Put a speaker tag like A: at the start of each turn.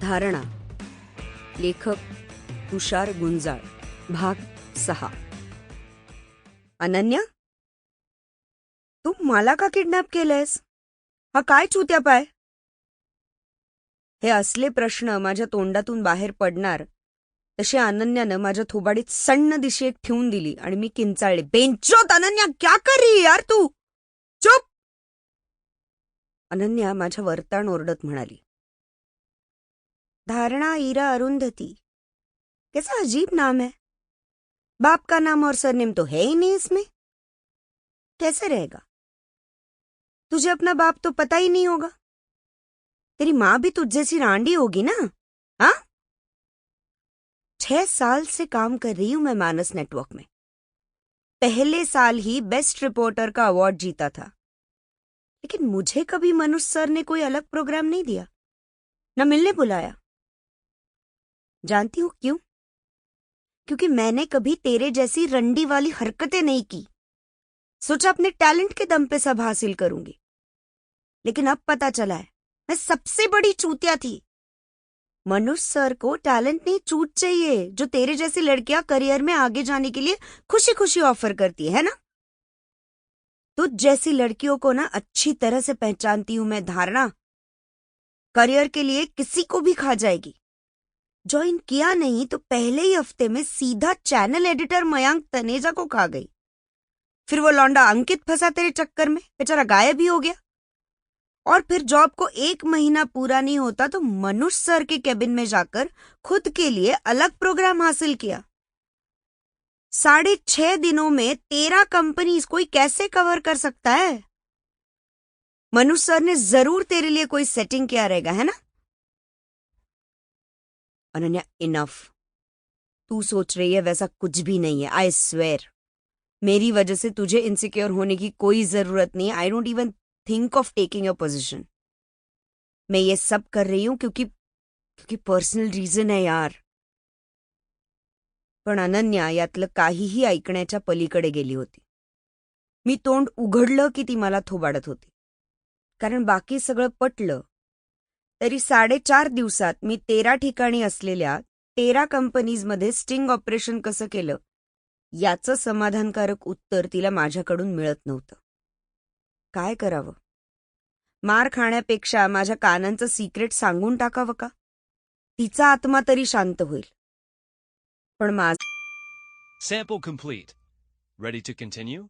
A: धारणा. लेखक तुषार गुंजाळ भाग सहा. अनन्या? तू मला का किडनॅप केलंयस? हा काय चुत्या पाय? हे असले प्रश्न माझ्या तोंडातून बाहेर पडणार तसे अनन्यानं माझ्या थोबाडीत सण्ण दिशी एक ठेवून दिली आणि मी किंचाळले. बेंचोत अनन्या क्या कर यार तू? चुप! अनन्या माझ्या वरताण ओरडत म्हणाली. धारणा ईरा अरुंधति। कैसा अजीब नाम है। बाप का नाम और सरनेम तो है ही नहीं इसमें। कैसे रहेगा। तुझे अपना बाप तो पता ही नहीं होगा। तेरी माँ भी तुझ जैसी रांडी होगी ना। हाँ? छह साल से काम कर रही हूँ मैं मानस नेटवर्क में। पहले साल ही बेस्ट रिपोर्टर का अवार्ड जीता था। लेकिन मुझे कभी मनुष्य सर ने कोई अलग प्रोग्राम नहीं दिया। न मिलने बुलाया। जानती हूँ क्यों? क्योंकि मैंने कभी तेरे जैसी रंडी वाली हरकतें नहीं की। सोचा अपने टैलेंट के दम पे सब हासिल करूँगी। लेकिन अब पता चला है, मैं सबसे बड़ी चूतिया थी। मनुष्य सर को टैलेंट नहीं चूत चाहिए, जो तेरे जैसी लड़कियाँ करियर में आगे जाने के लिए खुशी खुशी ऑफ़र करती है ना? तो जैसी लड़कियों को ना अच्छी तरह से पहचानती हूँ मैं, धारणा। करियर के लिए किसी को भी खा जाएगी। ज्वाइन किया नहीं तो पहले ही हफ़्ते में सीधा चैनल एडिटर मयांक तनेजा को खा गई। फिर वो लौंडा अंकित फंसा तेरे चक्कर में, बेचारा गायब ही हो गया। और फिर जॉब को एक महीना पूरा नहीं होता तो मनुष्य सर के केबिन में जाकर खुद के लिए अलग प्रोग्राम हासिल किया। साढ़े छह दिनों में तेरह कंपनीज़ कोई कैसे कवर कर सकता है? मनुष्य सर ने ज़रूर तेरे लिए कोई सेटिंग किया रहेगा, है ना? अनन्या इनफ तू सोच रही है वैसा कुछ भी नहीं है आई स्वेर मेरी वजह से तुझे इनसिक्योर होने की कोई ज़रूरत नहीं I don't even think of taking a position मैं ये सब कर रही हूँ क्योंकि क्योंकि पर्सनल रीजन है यार. पण अनन्या यातलं काहीही ऐकण्याच्या पलीकडे गेली होती. मी तोंड उघडलं की ती मला थोबाडत होती. कारण बाकी सगळं पटलं. तरी साडेचार दिवसात मी तेरा ठिकाणी असलेल्या तेरा कंपनीजमध्ये स्टिंग ऑपरेशन कसं केलं? याचं समाधानकारक उत्तर तिला माझ्याकडून मिळत नव्हतं. काय करावं? मार खाण्यापेक्षा माझ्या कानांचं सिक्रेट सांगून टाकावं का? तिचा आत्मा तरी शांत होईल. पण माझ
B: Sample complete. Ready to continue?